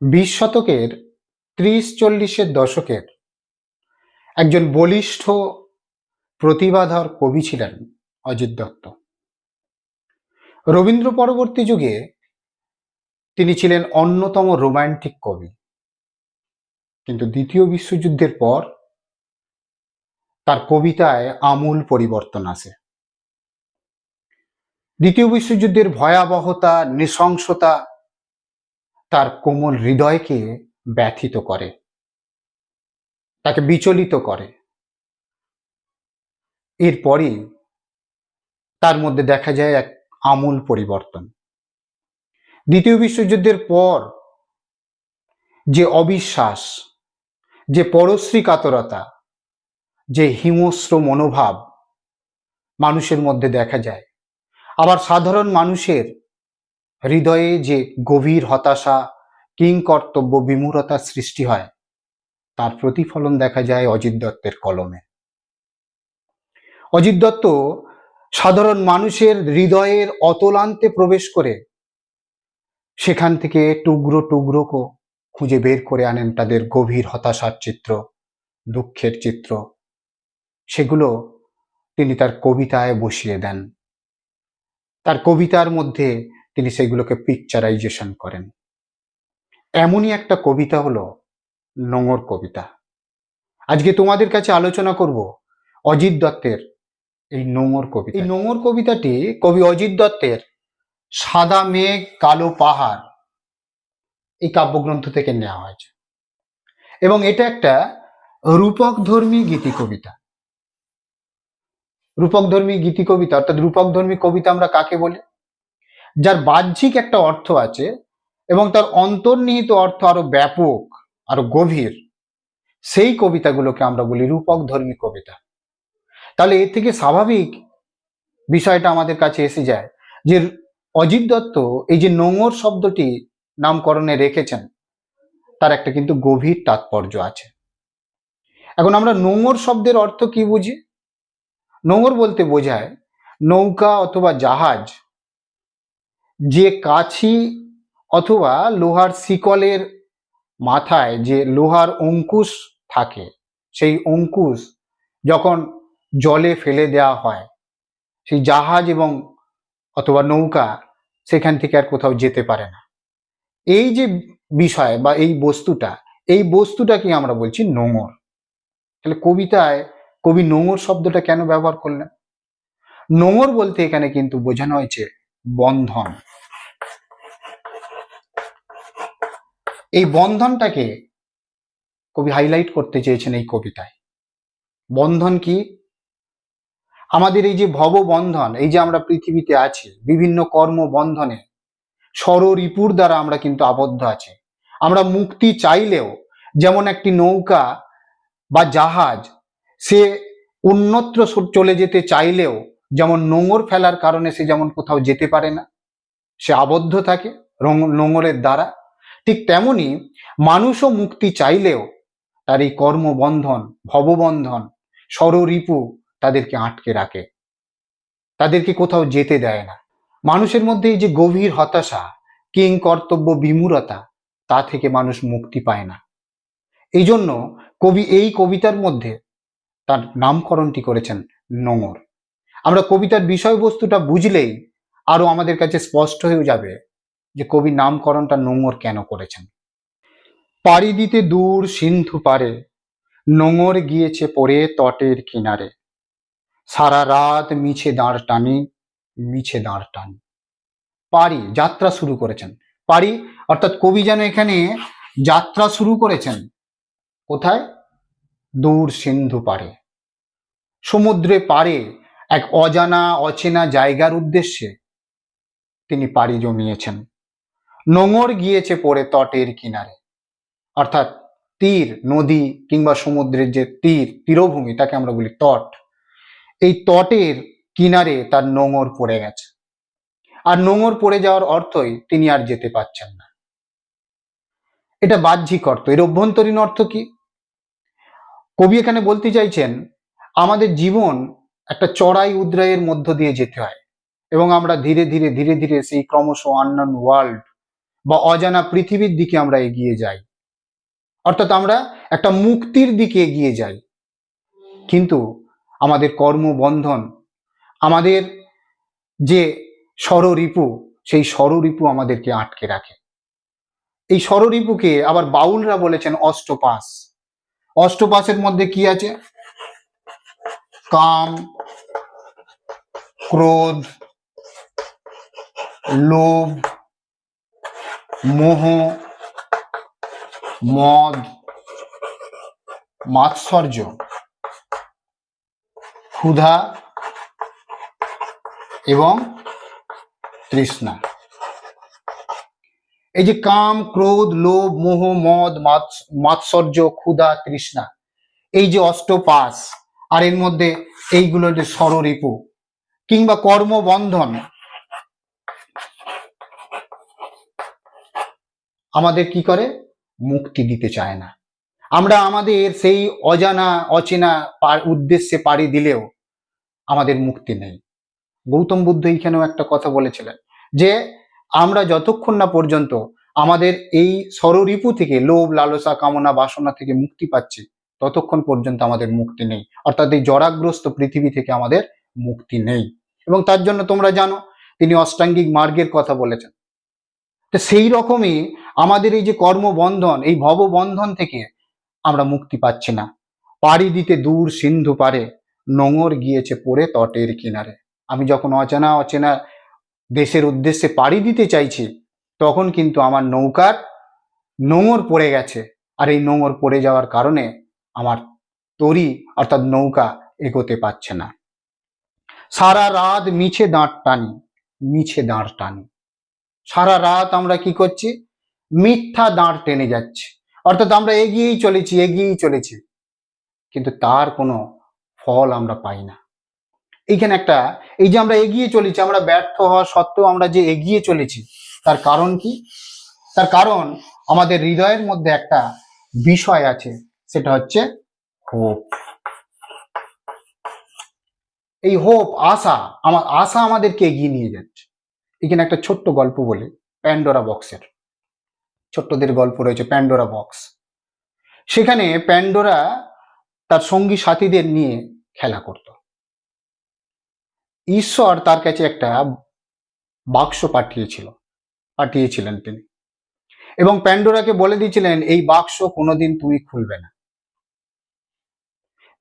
বিশ শতকের, ত্রিশ চল্লিশের দশকের একজন বলিষ্ঠ প্রতিভাধর কবি ছিলেন অজিত দত্ত। রবীন্দ্র পরবর্তী যুগে তিনি ছিলেন অন্যতম রোমান্টিক কবি। কিন্তু দ্বিতীয় বিশ্বযুদ্ধের পর তার কবিতায় আমূল পরিবর্তন আসে। দ্বিতীয় বিশ্বযুদ্ধের ভয়াবহতা, নৃশংসতা তার কোমল হৃদয়কে ব্যথিত করে, তাকে বিচলিত করে। এরপরই তার মধ্যে দেখা যায় এক আমূল পরিবর্তন। দ্বিতীয় বিশ্বযুদ্ধের পর যে অবিশ্বাস, যে পরশ্রী কাতরতা যে হিংস্র মনোভাব মানুষের মধ্যে দেখা যায়। আবার সাধারণ মানুষের হৃদয়ে যে গভীর হতাশা কিং কর্তব্য বিমূঢ়তার সৃষ্টি হয়, তার প্রতিফলন দেখা যায় অজিত দত্তের কলমে। অজিত দত্ত সাধারণ মানুষের হৃদয়ের অতলান্তে প্রবেশ করে সেখান থেকে টুকরো টুকরোকে খুঁজে বের করে আনেন তাদের গভীর হতাশার চিত্র, দুঃখের চিত্র। সেগুলো তিনি তার কবিতায় বসিয়ে দেন। তার কবিতার মধ্যে তিনি সেগুলোকে পিকচারাইজেশন করেন। এমনই একটা কবিতা হলো নোংর কবিতা। আজকে তোমাদের কাছে আলোচনা করব অজিত দত্তের এই নোংর কবিতা। এই নোংর কবিতাটি কবি অজিত দত্তের সাদা মেঘ কালো পাহাড় এই কাব্যগ্রন্থ থেকে নেওয়া হয়েছে। এবং এটা একটা রূপক ধর্মী গীতি কবিতা। রূপক ধর্মী গীতি কবিতা অর্থাৎ রূপক ধর্মী কবিতা আমরা কাকে বলি? যার বাহ্যিক একটা অর্থ আছে এবং তার অন্তর্নিহিত অর্থ আরও ব্যাপক, আরও গভীর। সেই কবিতাগুলোকে আমরা বলি রূপক ধর্মী কবিতা। তাহলে এর থেকে স্বাভাবিক বিষয়টা আমাদের কাছে এসে যায় যে অজিত দত্ত এই যে নোংর শব্দটি নামকরণে রেখেছেন, তার একটা কিন্তু গভীর তাৎপর্য আছে। এখন আমরা নোংর শব্দের অর্থ কি বুঝি? নোংর বলতে বোঝায় নৌকা অথবা জাহাজ যে কাছি অথবা লোহার শিকলের মাথায় যে লোহার অঙ্কুশ থাকে, সেই অঙ্কুশ যখন জলে ফেলে দেওয়া হয়, সেই জাহাজ এবং অথবা নৌকা সেখান থেকে আর কোথাও যেতে পারে না। এই যে বিষয় বা এই বস্তুটা, এই বস্তুটাকে আমরা বলছি নোংর তাহলে কবিতায় কবি নোংর শব্দটা কেন ব্যবহার করলেন? নোংর বলতে এখানে কিন্তু বোঝানো হয়েছে বন্ধন। এই বন্ধনটাকে কবি হাইলাইট করতে চেয়েছেন এই কবিতায়। বন্ধন কি? আমাদের এই যে ভব বন্ধন এই যে আমরা পৃথিবীতে আছি, বিভিন্ন কর্ম বন্ধনে সর রিপুর দ্বারা আমরা কিন্তু আবদ্ধ আছি। আমরা মুক্তি চাইলেও যেমন একটি নৌকা বা জাহাজ, সে অন্যত্র চলে যেতে চাইলেও যেমন নোঙর ফেলার কারণে সে যেমন কোথাও যেতে পারে না, সে আবদ্ধ থাকে রং- নোঙরের দ্বারা। ঠিক তেমনি মানুষও মুক্তি চাইলেও তার এই কর্মবন্ধন, ভববন্ধন ষড়রিপু তাদেরকে আটকে রাখে। তাদেরকে কোথাও যেতে দেয় না। মানুষের মধ্যে এই যে গভীর হতাশা, কিং কর্তব্য বিমূরতা, তা থেকে মানুষ মুক্তি পায় না। এই জন্য কবি, এই কবিতার মধ্যে তার নামকরণটি করেছেন নোংর আমরা কবিতার বিষয়বস্তুটা বুঝলেই আরও আমাদের কাছে স্পষ্ট হয়ে যাবে যে কবি নামকরণটা নোংর কেন করেছেন? পাড়ি দিতে দূর সিন্ধু পারে, নোঙর গিয়েছে পড়ে তটের কিনারে। সারা রাত মিছে দাঁড় টানি, মিছে দাঁড় টানি। পারি যাত্রা শুরু করেছেন। পারি অর্থাৎ কবি যেন এখানে যাত্রা শুরু করেছেন, কোথায়? দূর সিন্ধু পারে সমুদ্রে পারে এক অজানা, অচেনা জায়গার উদ্দেশ্যে তিনি পাড়ি জমিয়েছেন। নোঙর গিয়েছে পড়ে তটের কিনারে। অর্থাৎ তীর, নদী কিংবা সমুদ্রের যে তীর, তীরভূমি, তাকে আমরা বলি তট। এই তটের কিনারে তার নোঙর পড়ে গেছে। আর নোঙর পড়ে যাওয়ার অর্থই তিনি আর যেতে পারছেন না। এটা বাহ্যিক অর্থ। এর অভ্যন্তরীণ অর্থ কি? কবি এখানে বলতে চাইছেন, আমাদের জীবন একটা চড়াই উদ্রায়ের মধ্য দিয়ে যেতে হয় এবং আমরা ধীরে ধীরে ধীরে ধীরে সেই ক্রমশ আননোন ওয়ার্ল্ড বা অজানা পৃথিবীর দিকে আমরা এগিয়ে যাই। অর্থাৎ আমরা একটা মুক্তির দিকে এগিয়ে যাই। কিন্তু আমাদের কর্মবন্ধন, আমাদের যে ষড়রিপু সেই ষড়রিপু আমাদেরকে আটকে রাখে। এই ষড়রিপুকে আবার বাউলরা বলেছেন অষ্টপাস। অষ্টপাসের মধ্যে কি আছে? কাম, ক্রোধ, লোভ মোহ, মদ, মাৎসর্য, ক্ষুধা এবং তৃষ্ণা। এই যে কাম, ক্রোধ, লোভ, মোহ, মদ, মাৎস- মাৎসর্য, ক্ষুধা, তৃষ্ণা, এই যে অষ্টপাস আর এর মধ্যে এইগুলো যে ষড়রিপু কিংবা কর্মবন্ধন আমাদের কি করে? মুক্তি দিতে চায় না। আমরা আমাদের সেই অজানা, অচেনা উদ্দেশ্যে পাড়ি দিলেও আমাদের মুক্তি নেই। গৌতম বুদ্ধ এইখানেও একটা কথা বলেছিলেন যে, আমরা যতক্ষণ না পর্যন্ত আমাদের এই ষড়রিপু থেকে লোভ, লালসা, কামনা, বাসনা থেকে মুক্তি পাচ্ছি, ততক্ষণ পর্যন্ত আমাদের মুক্তি নেই। অর্থাৎ এই জরাগ্রস্ত পৃথিবী থেকে আমাদের মুক্তি নেই। এবং তার জন্য তোমরা জানো, তিনি অষ্টাঙ্গিক মার্গের কথা বলেছেন। তো সেই রকমই আমাদের এই যে কর্মবন্ধন, এই ভববন্ধন থেকে আমরা মুক্তি পাচ্ছি না। পাড়ি দিতে দূর সিন্ধু পারে, নোঙর গিয়েছে পড়ে তটের কিনারে। আমি যখন অচেনা অচেনা দেশের উদ্দেশ্যে পাড়ি দিতে চাইছি, তখন কিন্তু আমার নৌকার নোঙর পড়ে গেছে। আর এই নোঙর পড়ে যাওয়ার কারণে আমার তরি অর্থাৎ নৌকা এগোতে পারছে না। সারা রাত মিছে দাঁড় টানি, মিছে দাঁড় টানি। সারা রাত আমরা কি করছি? মিথ্যা দাঁড় টেনে যাচ্ছে। অর্থাৎ আমরা এগিয়েই চলেছি এগিয়েই চলেছি। কিন্তু তার কোনো ফল আমরা পাই না। এইখানে একটা, এই যে আমরা এগিয়ে চলেছি, আমরা ব্যর্থ হওয়া সত্ত্বেও আমরা যে এগিয়ে চলেছি, তার কারণ কি? তার কারণ আমাদের হৃদয়ের মধ্যে একটা বিষয় আছে, সেটা হচ্ছে হোপ এই হোপ আশা আমার আশা আমাদেরকে এগিয়ে নিয়ে যাচ্ছে। এখানে একটা ছোট্ট গল্প বলে প্যান্ডোরা বক্সের ছোট্টদের গল্প রয়েছে প্যান্ডোরা বক্স সেখানে প্যান্ডোরা তার সঙ্গী সাথীদের নিয়ে খেলা করত। ঈশ্বর তার কাছে একটা বাক্স পাঠিয়েছিল, পাঠিয়েছিলেন তিনি। এবং প্যান্ডোরাকে বলে দিয়েছিলেন, এই বাক্স কোনোদিন তুমি খুলবে না।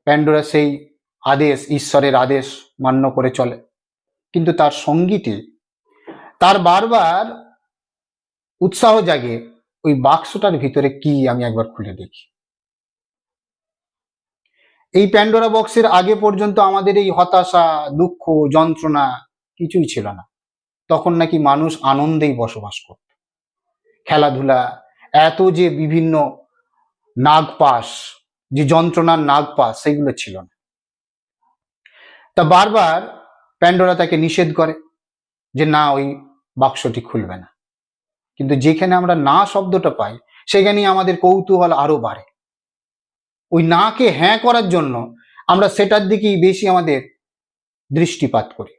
প্যান্ডোরা সেই আদেশ, ঈশ্বরের আদেশ মান্য করে চলে। কিন্তু তার সঙ্গীটি তার বারবার উৎসাহ জাগে ওই বাক্সটার ভিতরে কি আমি একবার খুলে দেখি। এই প্যান্ডোরা বক্সের আগে পর্যন্ত আমাদের এই হতাশা, দুঃখ, যন্ত্রণা কিছুই ছিল না। তখন নাকি মানুষ আনন্দেই বসবাস করত। খেলাধুলা, এত যে বিভিন্ন নাগপাস যে যন্ত্রণার নাগপাস সেগুলো ছিল না। তা বারবার প্যান্ডোরা তাকে নিষেধ করে যে, না, ওই বাক্সটি খুলবে না। কিন্তু যেখানে আমরা না শব্দটা পাই, সেখানেই আমাদের কৌতূহল আরও বাড়ে। ওই নাকে হ্যাঁ করার জন্য আমরা সেটার দিকেই বেশি আমাদের দৃষ্টিপাত করি।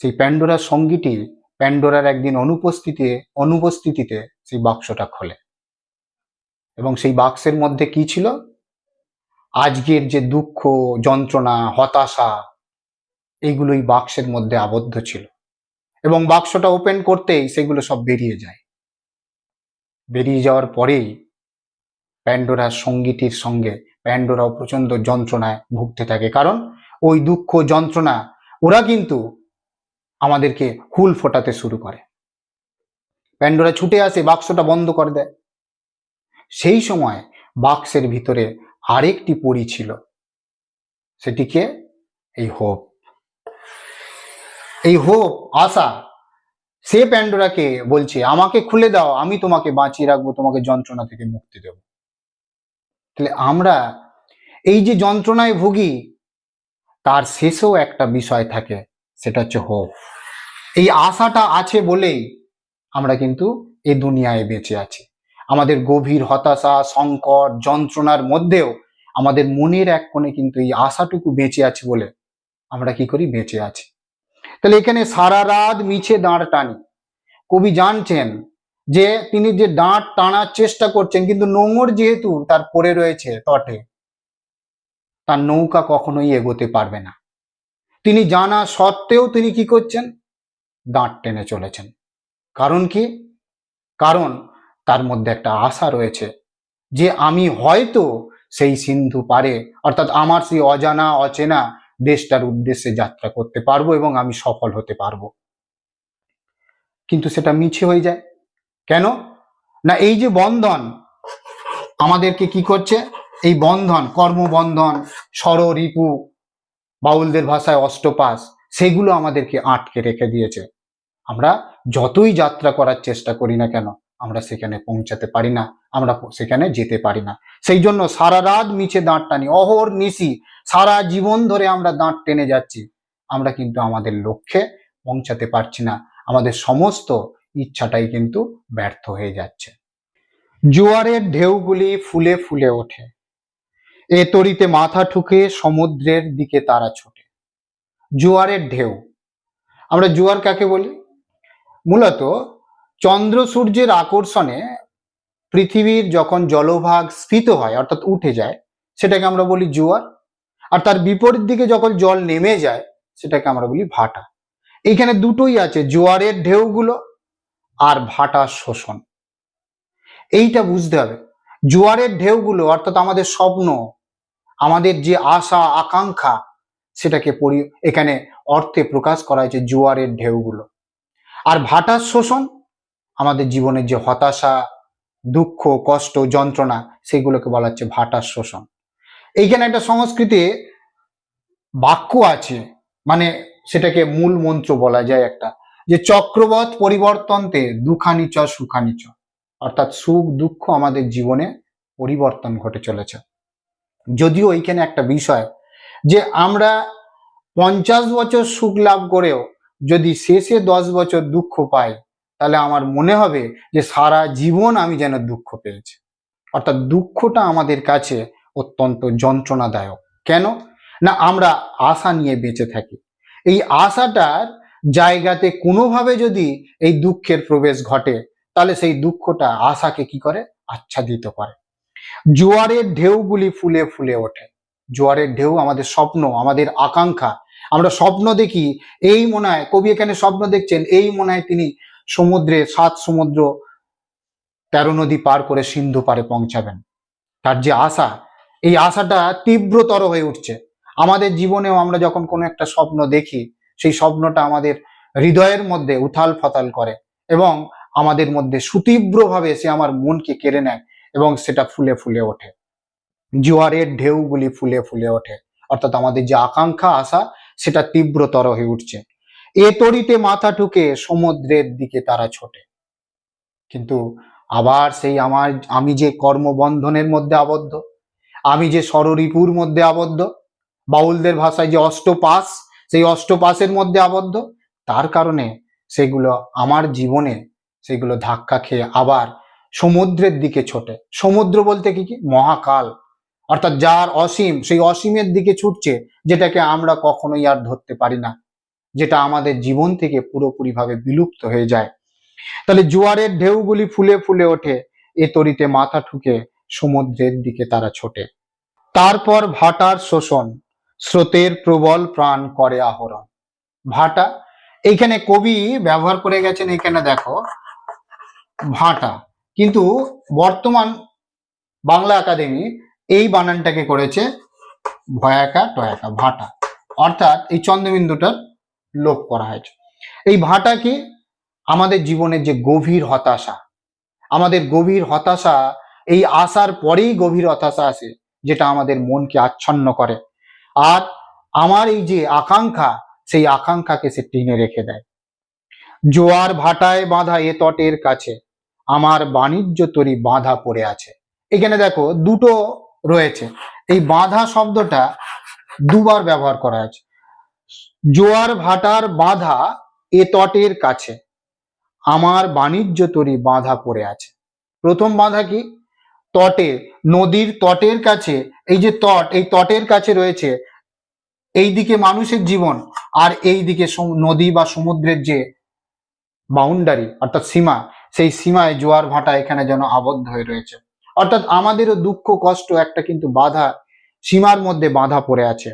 সেই প্যান্ডোরার সঙ্গীটি প্যান্ডোরার একদিন অনুপস্থিতিতে অনুপস্থিতিতে সেই বাক্সটা খোলে। এবং সেই বাক্সের মধ্যে কি ছিল? আজকের যে দুঃখ, যন্ত্রণা, হতাশা এইগুলোই বাক্সের মধ্যে আবদ্ধ ছিল। এবং বাক্সটা ওপেন করতেই সেগুলো সব বেরিয়ে যায়। বেরিয়ে যাওয়ার পরেই প্যান্ডোরা সঙ্গীটির সঙ্গে, প্যান্ডোরাও প্রচণ্ড যন্ত্রণায় ভুগতে থাকে। কারণ ওই দুঃখ, যন্ত্রণা, ওরা কিন্তু আমাদেরকে হুল ফোটাতে শুরু করে। প্যান্ডোরা ছুটে আসে, বাক্সটা বন্ধ করে দেয়। সেই সময় বাক্সের ভিতরে আরেকটি পরি ছিল। সেটিকে এই হোপ এই হোপ আশা, সে প্যান্ডোরাকে বলছে, আমাকে খুলে দাও, আমি তোমাকে বাঁচিয়ে রাখব, তোমাকে যন্ত্রণা থেকে মুক্তি দেব। তাহলে আমরা এই যে যন্ত্রণায় ভুগি, তার শেষেও একটা বিষয় থাকে, সেটা হচ্ছে হোপ এই আশাটা আছে বলেই আমরা কিন্তু এ দুনিয়ায় বেঁচে আছি। আমাদের গভীর হতাশা, সংকট, যন্ত্রণার মধ্যেও আমাদের মনের এক কোণে কিন্তু এই আশাটুকু বেঁচে আছে বলে আমরা কি করি? বেঁচে আছি। তাহলে এখানে সারা রাত মিছে দাঁড় টানি। কবি জানছেন যে তিনি যে দাঁত টানার চেষ্টা করছেন, কিন্তু নোঙর যেহেতু তার পড়ে রয়েছে তটে, তার নৌকা কখনোই এগোতে পারবে না। তিনি জানা সত্ত্বেও তিনি কি করছেন? দাঁত টেনে চলেছেন। কারণ কি? কারণ তার মধ্যে একটা আশা রয়েছে যে আমি হয়তো সেই সিন্ধু পারে, অর্থাৎ আমার সেই অজানা, অচেনা দেশটার উদ্দেশ্যে যাত্রা করতে পারব এবং আমি সফল হতে পারব। কিন্তু সেটা মিছে হয়ে যায়। কেন? না, এই যে বন্ধন, আমাদেরকে কি করছে? এই বন্ধন, কর্মবন্ধন স্বর রিপু, বাউলদের ভাষায় অষ্টপাস সেগুলো আমাদেরকে আটকে রেখে দিয়েছে। আমরা যতই যাত্রা করার চেষ্টা করি না কেন আমরা সেখানে পৌঁছাতে পারি না, আমরা সেখানে যেতে পারি না। সেই জন্য সারা রাত মিছে দাঁত টানি, অহর নিশি, সারা জীবন ধরে আমরা দাঁত টেনে যাচ্ছি। আমরা কিন্তু আমাদের লক্ষ্যে পৌঁছাতে পারছি না, আমাদের সমস্ত ইচ্ছাটাই কিন্তু ব্যর্থ হয়ে যাচ্ছে। জোয়ারের ঢেউগুলি ফুলে ফুলে ওঠে, এ তরিতে মাথা ঠুকে সমুদ্রের দিকে তারা ছোটে। জোয়ারের ঢেউ, আমরা জোয়ার কাকে বলি? মূলত চন্দ্র সূর্যের আকর্ষণে পৃথিবীর যখন জলভাগ স্ফীত হয়, অর্থাৎ উঠে যায়, সেটাকে আমরা বলি জোয়ার। আর তার বিপরীত দিকে যখন জল নেমে যায়, সেটাকে আমরা বলি ভাটা। এইখানে দুটোই আছে, জোয়ারের ঢেউগুলো আর ভাটার শোষণ। এইটা বুঝতে হবে, জোয়ারের ঢেউগুলো অর্থাৎ আমাদের স্বপ্ন, আমাদের যে আশা, আকাঙ্ক্ষা, সেটাকে পরি, এখানে অর্থে প্রকাশ করা হয়েছে জোয়ারের ঢেউগুলো। আর ভাটার শোষণ আমাদের জীবনের যে হতাশা, দুঃখ, কষ্ট, যন্ত্রণা, সেগুলোকে বলা হচ্ছে ভাটার শোষণ। এইখানে একটা সংস্কৃতে বাক্য আছে মানে সেটাকে মূল মন্ত্র বলা যায় একটা, যে চক্রবৎ পরিবর্তনতে দুখানি চ, সুখানি চ। অর্থাৎ সুখ, দুঃখ আমাদের জীবনে পরিবর্তন ঘটে চলেছে। যদিও এইখানে একটা বিষয়, যে আমরা পঞ্চাশ বছর সুখ লাভ করেও যদি শেষে দশ বছর দুঃখ পাই তাহলে আমার মনে হবে যে সারা জীবন আমি যেন দুঃখ পেয়েছি। অর্থাৎ দুঃখটা আমাদের কাছে অত্যন্ত যন্ত্রণাদায়ক। কেন? না, আমরা আশা নিয়ে বেঁচে থাকি। এই আশাটার জায়গাতে কোনোভাবে যদি এই দুঃখের প্রবেশ ঘটে, তাহলে সেই দুঃখটা আশাকে কি করে? আচ্ছাদিত করে। জোয়ারের ঢেউগুলি ফুলে ফুলে ওঠে। জোয়ারের ঢেউ আমাদের স্বপ্ন, আমাদের আকাঙ্ক্ষা। আমরা স্বপ্ন দেখি, এই মনে হয় কবি এখানে স্বপ্ন দেখছেন, এই মনে হয় তিনি সমুদ্রে, সাত সমুদ্র তেরো নদী পার করে সিন্ধু পারে পৌঁছাবেন। তার যে আশা, এই আশাটা তীব্রতর হয়ে উঠছে। আমাদের জীবনেও আমরা যখন কোনো একটা স্বপ্ন দেখি, সেই স্বপ্নটা আমাদের হৃদয়ের মধ্যে উথাল ফাতাল করে এবং আমাদের মধ্যে সুতীব্রভাবে সে আমার মনকে কেড়ে নেয় এবং সেটা ফুলে ফুলে ওঠে। জোয়ারের ঢেউগুলি ফুলে ফুলে ওঠে। অর্থাৎ আমাদের যে আকাঙ্ক্ষা, আশা, সেটা তীব্রতর হয়ে উঠছে। এ তরিতে মাথা ঠুকে সমুদ্রের দিকে তারা ছোটে। কিন্তু আবার সেই আমার, আমি যে কর্মবন্ধনের মধ্যে আবদ্ধ, আমি যে স্বররিপুর মধ্যে আবদ্ধ, বাউলদের ভাষায় যে অষ্টপাস সেই অষ্টপাসের মধ্যে আবদ্ধ, তার কারণে সেগুলো আমার জীবনে সেগুলো ধাক্কা খেয়ে আবার সমুদ্রের দিকে ছোটে। সমুদ্র বলতে কি কি? মহাকাল। অর্থাৎ যার অসীম, সেই অসীমের দিকে ছুটছে, যেটাকে আমরা কখনোই আর ধরতে পারি না। যেটা আমাদের জীবন থেকে পুরোপুরিভাবে বিলুপ্ত হয়ে যায়। তাহলে জোয়ারের ঢেউগুলি ফুলে ফুলে ওঠে, এ তরিতে মাথা ঠুকে সমুদ্রের দিকে তারা ছোটে। তারপর ভাটার শোষণ, স্রোতের প্রবল প্রাণ করে আহরণ। ভাটা এইখানে কবি ব্যবহার করে গেছেন এখানে দেখো। ভাটা, কিন্তু বর্তমান বাংলা একাডেমি এই বানানটাকে করেছে ভয়াকা টয়াকা ভাটা। অর্থাৎ এই চন্দ্রবিন্দুটার লোপ করা হয়েছে। এই ভাটা কি আমাদের জীবনের যে গভীর হতাশা, আমাদের গভীর হতাশা, এই আসার পরেই গভীর হতাশা আসে, যেটা আমাদের মনকে আচ্ছন্ন করে। আর আমার এই যে আকাঙ্ক্ষা, সেই আকাঙ্ক্ষাকে সে টেনে রেখে দেয়। জোয়ার ভাটায় বাঁধা এ তটের কাছে, আমার বাণিজ্য তরি বাঁধা পড়ে আছে। এখানে দেখো দুটো রয়েছে। এই বাঁধা শব্দটা দুবার ব্যবহার করা আছে জোয়ার ভাটার বাঁধা এ তটের কাছে। আমার বাণিজ্য তরি বাঁধা পড়ে আছে। প্রথম বাঁধা কি? তটে, নদীর তটের কাছে, এই যে তট, এই তটের কাছে রয়েছে এই দিকে মানুষের জীবন আর এই দিকে নদী বা সমুদ্রের যে বাউন্ডারি অর্থাৎ সীমা, সেই সীমায় জোয়ার ভাটা এখানে যেন আবদ্ধ হয়ে রয়েছে। অর্থাৎ আমাদেরও দুঃখ, কষ্ট একটা কিন্তু বাধা, সীমার মধ্যে বাধা পড়ে আছে।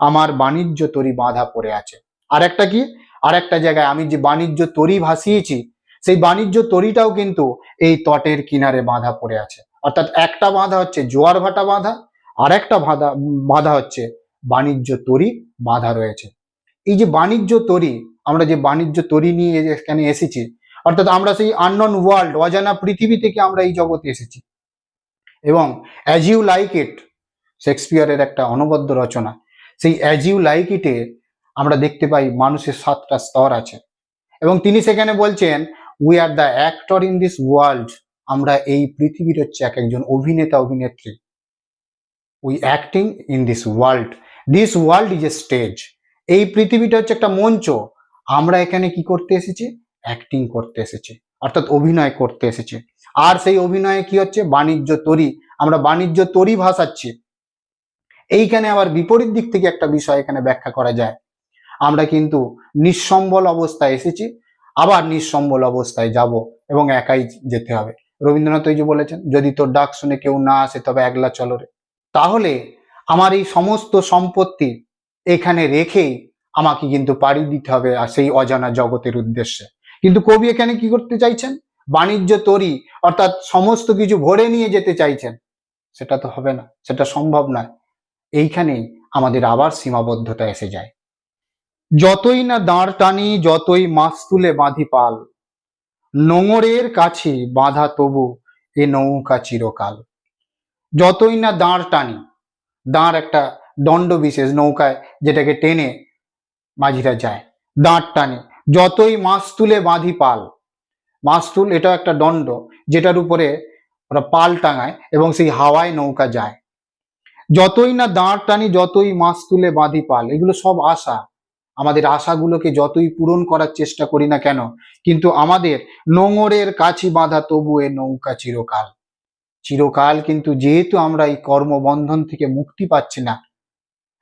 আমার বাণিজ্য তরি বাধা পড়ে আছে। আর একটা কি? আর একটা জায়গায় আমি যে বাণিজ্য তরি ভাসিয়েছি, সেই বাণিজ্য তরিটাও কিন্তু এই তটের কিনারে বাঁধা পড়ে আছে। অর্থাৎ একটা বাঁধা হচ্ছে জোয়ার ভাটা বাঁধা আর একটা বাঁধা বাঁধা হচ্ছে বাণিজ্য তরি বাঁধা রয়েছে। এই যে বাণিজ্য তরি, আমরা যে বাণিজ্য তরি নিয়ে এখানে এসেছি, অর্থাৎ আমরা সেই আননন ওয়ার্ল্ড অজানা পৃথিবী থেকে আমরা এই জগতে এসেছি। এবং অ্যাজ ইউ লাইক ইট শেক্সপিয়ারের একটা অনবদ্য রচনা সেই অ্যাজ ইউ লাইক ইটে আমরা দেখতে পাই মানুষের সাতটা স্তর আছে। এবং তিনি সেখানে বলছেন we are the actor in this world আমরা এই পৃথিবীর হচ্ছে এক একজন অভিনেতা, অভিনেত্রী। We acting in this world this world is a stage এই পৃথিবীটা হচ্ছে একটা মঞ্চ। আমরা এখানে কি করতে এসেছি? অ্যাক্টিং করতে এসেছি। অর্থাৎ অভিনয় করতে এসেছি। আর সেই অভিনয়ে কি হচ্ছে? বাণিজ্য তরি। আমরা বাণিজ্য তরি ভাসাচ্ছি। এইখানে আবার বিপরীত দিক থেকে একটা বিষয় এখানে ব্যাখ্যা করা যায়। আমরা কিন্তু নিঃসম্বল অবস্থায় এসেছি, আবার নিঃসম্বল অবস্থায় যাব এবং একাই যেতে হবে। রবীন্দ্রনাথ ওই যে বলেছেন, যদি তোর ডাক শুনে কেউ না আসে, তবে একলা চলো রে। তাহলে আমার এই সমস্ত সম্পত্তি এখানে রেখেই আমাকে কিন্তু পাড়ি দিতে হবে আর সেই অজানা জগতের উদ্দেশ্যে। কিন্তু কবি এখানে কি করতে চাইছেন? বাণিজ্য তরি, অর্থাৎ সমস্ত কিছু ভরে নিয়ে যেতে চাইছেন। সেটা তো হবে না, সেটা সম্ভব নয়। এইখানেই আমাদের আবার সীমাবদ্ধতা এসে যায়। যতই না দাঁড় টানি, যতই মাছ তুলে বাঁধি পাল, নোঙরের কাছে বাঁধা তবু এ নৌকা চিরকাল। যতই না দাঁড় টানি, দাঁড় একটা দণ্ড বিশেষ নৌকায় যেটাকে টেনে মাঝিরা যায়, দাঁড় টানে। যতই মাছ তুলে বাঁধি পাল, মাছ তুল এটাও একটা দণ্ড, যেটার উপরে ওরা পাল টাঙায় এবং সেই হাওয়ায় নৌকা যায়। যতই না দাঁড় টানি, যতই মাছ তুলে বাঁধি পাল, এগুলো সব আশা। আমাদের আশাগুলোকে যতই পূরণ করার চেষ্টা করি না কেন, কিন্তু আমাদের নোঙরের কাছি বাঁধা তবু এ নৌকা চিরকাল। চিরকাল কিন্তু যেহেতু আমরা এই কর্মবন্ধন থেকে মুক্তি পাচ্ছি না,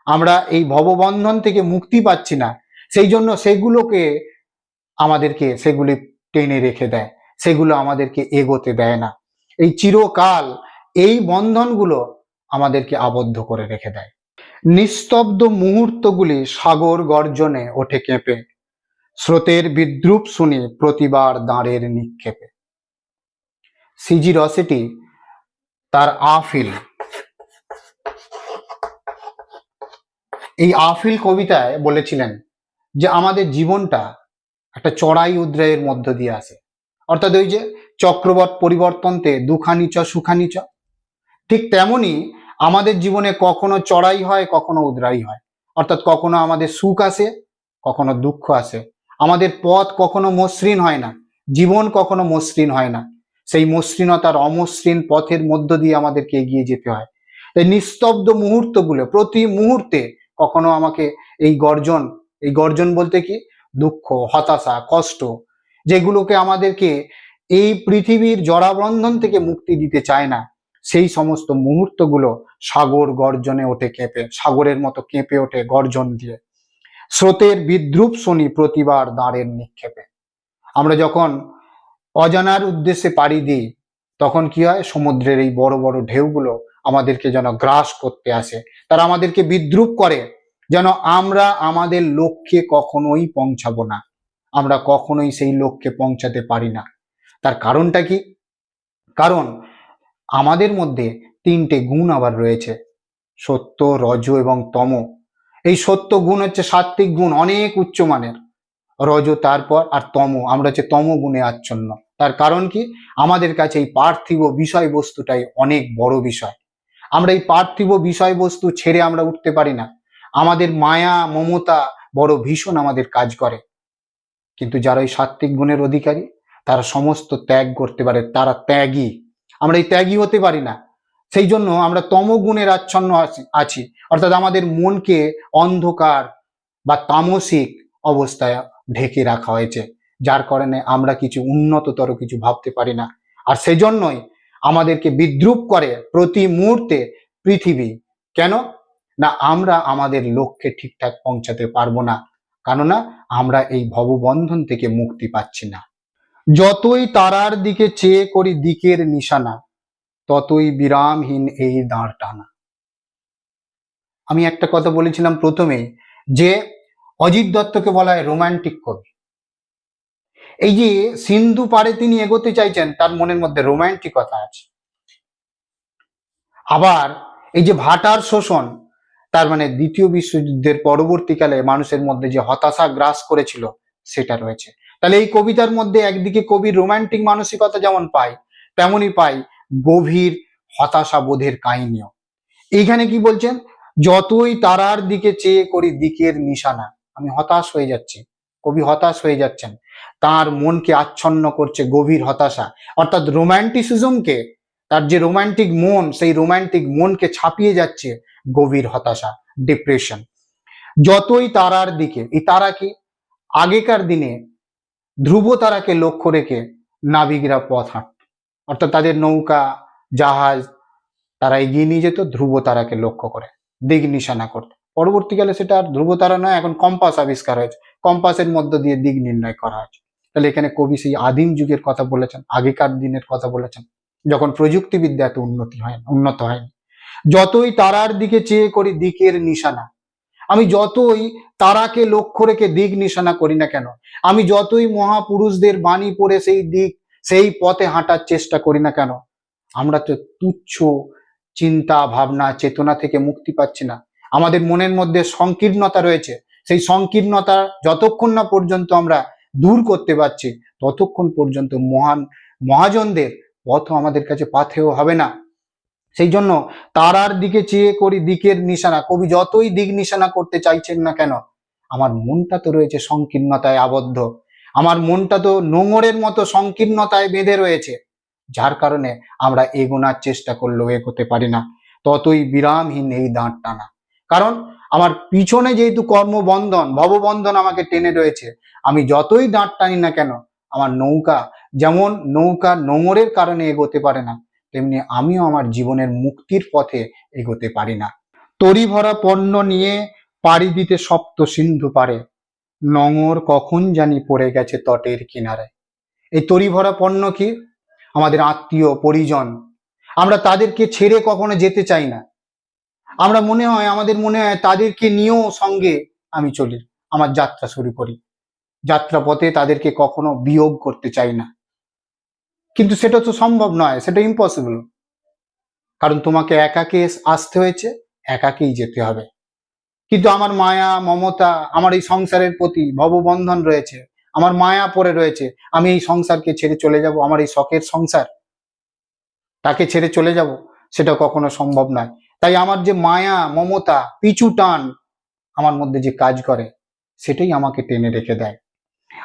আমরা এই ভববন্ধন থেকে মুক্তি পাচ্ছি না, সেই জন্য সেগুলোকে আমাদেরকে সেগুলি টেনে রেখে দেয়, সেগুলো আমাদেরকে এগোতে দেয় না। এই চিরকাল এই বন্ধনগুলো আমাদেরকে আবদ্ধ করে রেখে দেয়। নিস্তব্ধ মুহূর্তগুলি সাগর গর্জনে ওঠে কেঁপে। স্রোতের বিদ্রুপ শুনে প্রতিবার দাঁড়ের নিক্ষেপে। সিজি রসেটি তার আফিল। এই আফিল কবিতায় বলেছিলেন যে আমাদের জীবনটা একটা চড়াই উদ্রায়ের মধ্য দিয়ে আসে। অর্থাৎ ওই যে চক্রবত পরিবর্তনতে দুখানি চ, সুখানি চ, ঠিক তেমনি আমাদের জীবনে কখনো চড়াই হয়, কখনো উদ্রাই হয়। অর্থাৎ কখনো আমাদের সুখ আসে, কখনো দুঃখ আসে। আমাদের পথ কখনো মসৃণ হয় না, জীবন কখনো মসৃণ হয় না। সেই মসৃণতার অমসৃণ পথের মধ্য দিয়ে আমাদেরকে এগিয়ে যেতে হয়। তাই নিস্তব্ধ মুহূর্তগুলো, প্রতি মুহূর্তে কখনো আমাকে এই গর্জন এই গর্জন বলতে কি? দুঃখ, হতাশা, কষ্ট, যেগুলোকে আমাদেরকে এই পৃথিবীর জরাবন্ধন থেকে মুক্তি দিতে চায় না। সেই সমস্ত মুহূর্তগুলো সাগর গর্জনে ওঠে কেঁপে, সাগরের মতো কেঁপে ওঠে গর্জন দিয়ে। স্রোতের বিদ্রুপ শুনি প্রতিবার দাঁড়ের নিক্ষেপে। আমরা যখন অজানার উদ্দেশ্যে পাড়ি দিই, তখন কি হয়? সমুদ্রের এই বড় বড় ঢেউগুলো আমাদেরকে যেন গ্রাস করতে আসে। তারা আমাদেরকে বিদ্রুপ করে, যেন আমরা আমাদের লক্ষ্যে কখনোই পৌঁছাবো না। আমরা কখনোই সেই লক্ষ্যে পৌঁছাতে পারি না। তার কারণটা কি? কারণ আমাদের মধ্যে তিনটে গুণ আবার রয়েছে। সত্য, রজ এবং তম। এই সত্য গুণ হচ্ছে সাত্ত্বিক গুণ, অনেক উচ্চমানের রজ তারপর আর তম, আমরা হচ্ছে তম গুণে আচ্ছন্ন। তার কারণ কি? আমাদের কাছে এই পার্থিব বিষয়বস্তুটাই অনেক বড় বিষয়। আমরা এই পার্থিব বিষয়বস্তু ছেড়ে আমরা উঠতে পারি না। আমাদের মায়া, মমতা বড় ভীষণ আমাদের কাজ করে। কিন্তু যারা এই সাত্বিক গুণের অধিকারী, তারা সমস্ত ত্যাগ করতে পারে, তারা ত্যাগী। আমরা এই ত্যাগী হতে পারি না। সেই জন্য আমরা তমগুণের আচ্ছন্ন আছি- আছি। অর্থাৎ আমাদের মনকে অন্ধকার বা তামসিক অবস্থায় ঢেকে রাখা হয়েছে, যার কারণে আমরা কিছু উন্নততর কিছু ভাবতে পারি না। আর সেজন্যই আমাদেরকে বিদ্রুপ করে প্রতি মুহূর্তে পৃথিবী। কেন? না, আমরা আমাদের লক্ষ্যে ঠিকঠাক পৌঁছাতে পারব না। কেননা, আমরা এই ভববন্ধন থেকে মুক্তি পাচ্ছি না। যতই তারার দিকে চেয়ে করি দিকের নিশানা, ততই বিরামহীন এই দাঁড় টানা। আমি একটা কথা বলেছিলাম প্রথমেই যে অজিত দত্তকে বলা হয় রোমান্টিক কবি। এই যে সিন্ধু পারে তিনি এগোতে চাইছেন, তার মনের মধ্যে রোমান্টিকতা আছে। আবার এই যে ভাটার শোষণ, তার মানে দ্বিতীয় বিশ্বযুদ্ধের পরবর্তীকালে মানুষের মধ্যে যে হতাশা গ্রাস করেছিল, সেটা রয়েছে। তাহলে এই কবিতার মধ্যে একদিকে কবির রোমান্টিক মানসিকতা যেমন পাই তেমনই পাই গভীর হতাশা বোধের কাহিনীও। এইখানে কি বলছেন? যতই তারার দিকে চেয়ে করি দিকের নিশানা, আমি হতাশ হয়ে যাচ্ছি, কবি হতাশ হয়ে যাচ্ছেন। তার মনকে আচ্ছন্ন করছে গভীর হতাশা। অর্থাৎ রোম্যান্টিসিজমকে তার যে রোমান্টিক মন, সেই রোমান্টিক মনকে ছাপিয়ে যাচ্ছে গভীর হতাশা ডিপ্রেশন যতই তারার দিকে, এই তারা কি? আগেকার দিনে ধ্রুব তারাকে লক্ষ্য রেখে নাবিকরা পথ হাঁটত। অর্থাৎ তাদের নৌকা, জাহাজ, তারা এগিয়ে নিয়ে যেত, ধ্রুব তারাকে লক্ষ্য করে, দিক নিশানা করত। পরবর্তীকালে সেটা আর ধ্রুব তারা নয়, এখন কম্পাস আবিষ্কার হয়েছে। কম্পাসের মধ্য দিয়ে দিক নির্ণয় করা হয়েছে। তাহলে এখানে কবি সেই আদিম যুগের কথা বলেছেন, আগেকার দিনের কথা বলেছেন, যখন প্রযুক্তিবিদ্যা এত উন্নতি হয়, উন্নত হয়নি। যতই তারার দিকে চেয়ে করি, দিকের নিশানা আমি যতই তারাকে লক্ষ্য রেখে দিক নিশানা করি না কেন, আমি যতই মহাপুরুষদের বাণী পড়ে সেই দিক, সেই পথে হাঁটার চেষ্টা করি না কেন, আমরা তো তুচ্ছ চিন্তা, ভাবনা, চেতনা থেকে মুক্তি পাচ্ছি না। আমাদের মনের মধ্যে সংকীর্ণতা রয়েছে। সেই সংকীর্ণতা যতক্ষণ না পর্যন্ত আমরা দূর করতে পারছি, ততক্ষণ পর্যন্ত মহান মহাজনদের পথও আমাদের কাছে পাথেও হবে না। সেই জন্য তারার দিকে চেয়ে করি দিকের নিশানা। কবি যতই দিক নিশানা করতে চাইছেন না কেন, আমার মনটা তো রয়েছে সংকীর্ণতায় আবদ্ধ। আমার মনটা তো নোংরের মতো সংকীর্ণতায় বেঁধে রয়েছে। যার কারণে আমরা এগোনার চেষ্টা করলেও এগোতে পারি না। ততই বিরামহীন এই দাঁড় টানা কারণ আমার পিছনে যেহেতু কর্মবন্ধন, ভববন্ধন আমাকে টেনে রয়েছে, আমি যতই দাঁড় টানি না কেন, আমার নৌকা যেমন নৌকা নোংরের কারণে এগোতে পারে না তেমনি আমিও আমার জীবনের মুক্তির পথে এগোতে পারি না। তরি ভরা পণ্য নিয়ে পাড়ি দিতে সপ্ত সিন্ধু পারে। নঙর কখন জানি পড়ে গেছে তটের কিনারে। এই তরি ভরা পণ্য কি? আমাদের আত্মীয়, পরিজন। আমরা তাদেরকে ছেড়ে কখনো যেতে চাই না। আমরা মনে হয়, আমাদের মনে হয় তাদেরকে নিয়েও সঙ্গে আমি চলি, আমার যাত্রা শুরু করি। যাত্রা পথে তাদেরকে কখনো বিয়োগ করতে চাই না। কিন্তু সেটা তো সম্ভব নয়, সেটা ইম্পসিবল কারণ তোমাকে একাকে আসতে হয়েছে, একাকেই যেতে হবে। কিন্তু আমার মায়া, মমতা, আমার এই সংসারের প্রতি ভববন্ধন রয়েছে, আমার মায়া পড়ে রয়েছে, আমি এই সংসারকে ছেড়ে চলে যাব, আমার এই শখের সংসার, তাকে ছেড়ে চলে যাব, সেটা কখনো সম্ভব নয়। তাই আমার যে মায়া, মমতা, পিছু টান আমার মধ্যে যে কাজ করে, সেটাই আমাকে টেনে রেখে দেয়।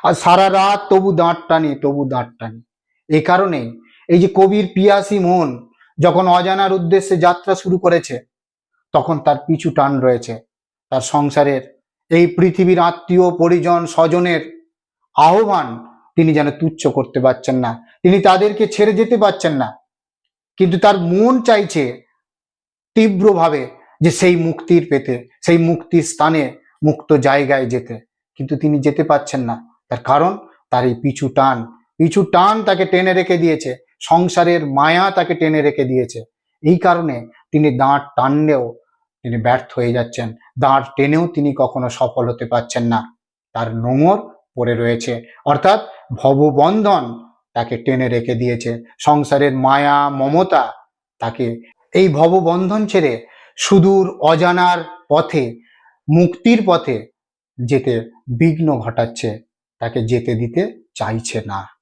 আর সারা রাত তবু দাঁড় টানি, তবু দাঁড় টানি। এই কারণে এই যে কবির পিয়াসী মন যখন অজানার উদ্দেশ্যে যাত্রা শুরু করেছে, তখন তার পিছু টান রয়েছে। তার সংসারের এই পৃথিবীর আত্মীয়, পরিজন, স্বজনের আহ্বান তিনি যেন তুচ্ছ করতে পারছেন না। তিনি তাদেরকে ছেড়ে যেতে পারছেন না। কিন্তু তার মন চাইছে তীব্রভাবে যে সেই মুক্তির পেতে, সেই মুক্তির স্থানে মুক্ত জায়গায় যেতে। কিন্তু তিনি যেতে পারছেন না। তার কারণ তার এই পিছু টান পিছু টান তাকে টেনে রেখে দিয়েছে, সংসারের মায়া তাকে টেনে রেখে দিয়েছে। এই কারণে তিনি দাঁড় টানলেও তিনি ব্যর্থ হয়ে যাচ্ছেন। দাঁড় টেনেও তিনি কখনো সফল হতে পারছেন না। তার নোংর পড়ে রয়েছে। অর্থাৎ ভববন্ধন তাকে টেনে রেখে দিয়েছে। সংসারের মায়া, মমতা তাকে এই ভববন্ধন ছেড়ে সুদূর অজানার পথে, মুক্তির পথে যেতে বিঘ্ন ঘটাচ্ছে। তাকে যেতে দিতে চাইছে না।